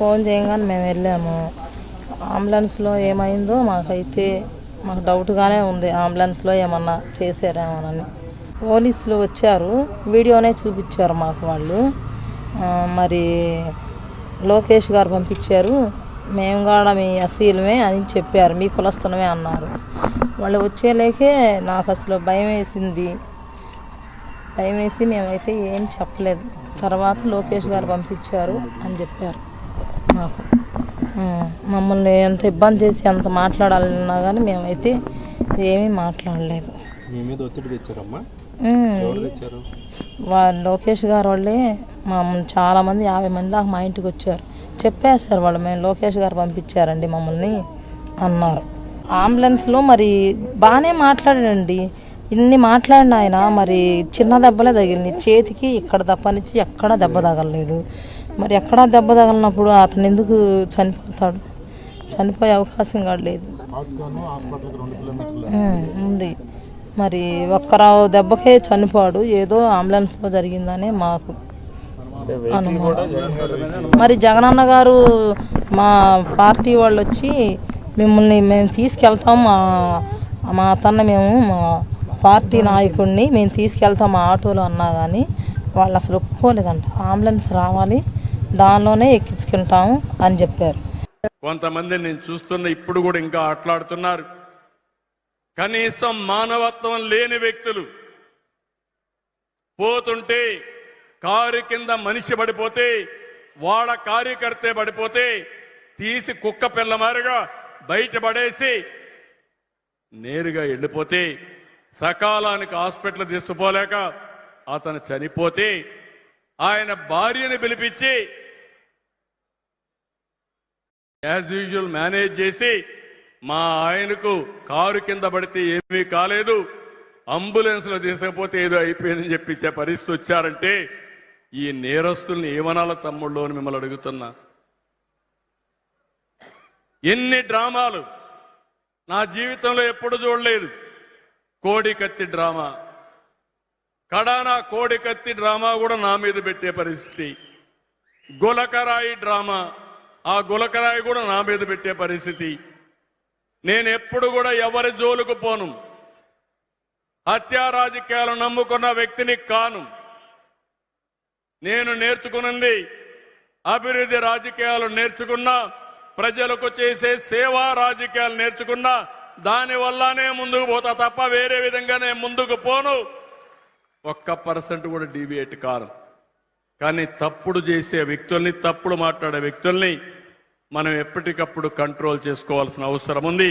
Phone చేయగానే మేము వెళ్ళాము. అంబులెన్స్లో ఏమైందో మాకైతే మాకు డౌట్గానే ఉంది. అంబులెన్స్లో ఏమన్నా చేశారేమోనని పోలీసులు వచ్చారు. వీడియోనే చూపించారు మాకు వాళ్ళు. మరి లోకేష్ గారు పంపించారు. మేము కూడా మీ అసీలమే అని చెప్పారు. మీ కులస్థలమే అన్నారు. వాళ్ళు వచ్చేలేకే నాకు అసలు భయం వేసింది. భయం వేసి మేమైతే ఏం చెప్పలేదు. తర్వాత లోకేష్ గారు పంపించారు అని చెప్పారు. మాకు. మమ్మల్ని ఎంత ఇబ్బంది చేసి ఎంత మాట్లాడాలన్నా కానీ మేమైతే ఏమీ మాట్లాడలేదు. వాళ్ళు లోకేష్ గారు వాళ్ళే మా చాలా మంది యాభై మంది దాకా మా ఇంటికి వచ్చారు. చెప్పేశారు వాళ్ళు మేము లోకేష్ గారు పంపించారండి మమ్మల్ని అన్నారు. అంబులెన్స్లో మరి బాగానే మాట్లాడాడండి ఇన్ని మాట్లాడిన ఆయన మరి చిన్న దెబ్బలే తగిలింది చేతికి ఇక్కడ తప్పనిచ్చి ఎక్కడా దెబ్బ తగలలేదు. మరి ఎక్కడా దెబ్బ తగలినప్పుడు అతను ఎందుకు చనిపోతాడు? చనిపోయే అవకాశం కూడా లేదు. ఉంది. మరి ఒక్కరావు దెబ్బకే చనిపోడు. ఏదో అంబులెన్స్లో జరిగిందనే మాకు అనుమానం. మరి జగనన్న గారు మా పార్టీ వాళ్ళు వచ్చి మిమ్మల్ని మేము తీసుకెళ్తాం. మా మా అతన్ని మేము మా పార్టీ నాయకుడిని మేము తీసుకెళ్తాం మా ఆటోలో అన్నా కానీ వాళ్ళు అసలు ఒప్పుకోలేదంట. అంబులెన్స్ రావాలి. దానిలోనే ఎక్కించుకుంటాము అని చెప్పారు. కొంతమంది నేను చూస్తున్న ఇప్పుడు కూడా ఇంకా ఆటలాడుతున్నారు. కనీసం మానవత్వం లేని వ్యక్తులు పోతుంటే కారు కింద మనిషి పడిపోతే వాళ్ళ కార్యకర్త పడిపోతే తీసి కుక్క పిల్లమారుగా బయటపడేసి నేరుగా వెళ్ళిపోతే సకాలానికి హాస్పిటల్ తీసుకుపోలేక అతను చనిపోతే ఆయన భార్యని పిలిపించి యాజ్ యూజువల్ మేనేజ్ చేసి మా ఆయనకు కారు కింద పడితే ఏమీ కాలేదు అంబులెన్స్లో తీసుకపోతే ఏదో అయిపోయిందని చెప్పించే పరిస్థితి వచ్చారంటే ఈ నేరస్తుల్ని ఏమనాల తమ్ముళ్ళు అని మిమ్మల్ని అడుగుతున్నా. ఎన్ని డ్రామాలు నా జీవితంలో ఎప్పుడు చూడలేదు. కోడి కత్తి డ్రామా. కడానా కోడి కత్తి డ్రామా కూడా నా మీద పెట్టే పరిస్థితి. గులకరాయి డ్రామా ఆ గులకరాయి కూడా నా మీద పెట్టే పరిస్థితి. నేను ఎప్పుడు కూడా ఎవరి జోలుకు పోను. హత్యా రాజకీయాలు నమ్ముకున్న వ్యక్తిని కాను. నేను నేర్చుకున్నది అభివృద్ధి రాజకీయాలు నేర్చుకున్నా ప్రజలకు చేసే సేవా రాజకీయాలు నేర్చుకున్నా దాని వల్లనే ముందుకు పోతా తప్ప వేరే విధంగా నేను ముందుకు పోను. ఒక్క పర్సెంట్ కూడా డీవియేట్ కారు. కానీ తప్పుడు చేసే వ్యక్తుల్ని తప్పుడు మాట్లాడే వ్యక్తుల్ని మనం ఎప్పటికప్పుడు కంట్రోల్ చేసుకోవాల్సిన అవసరం ఉంది.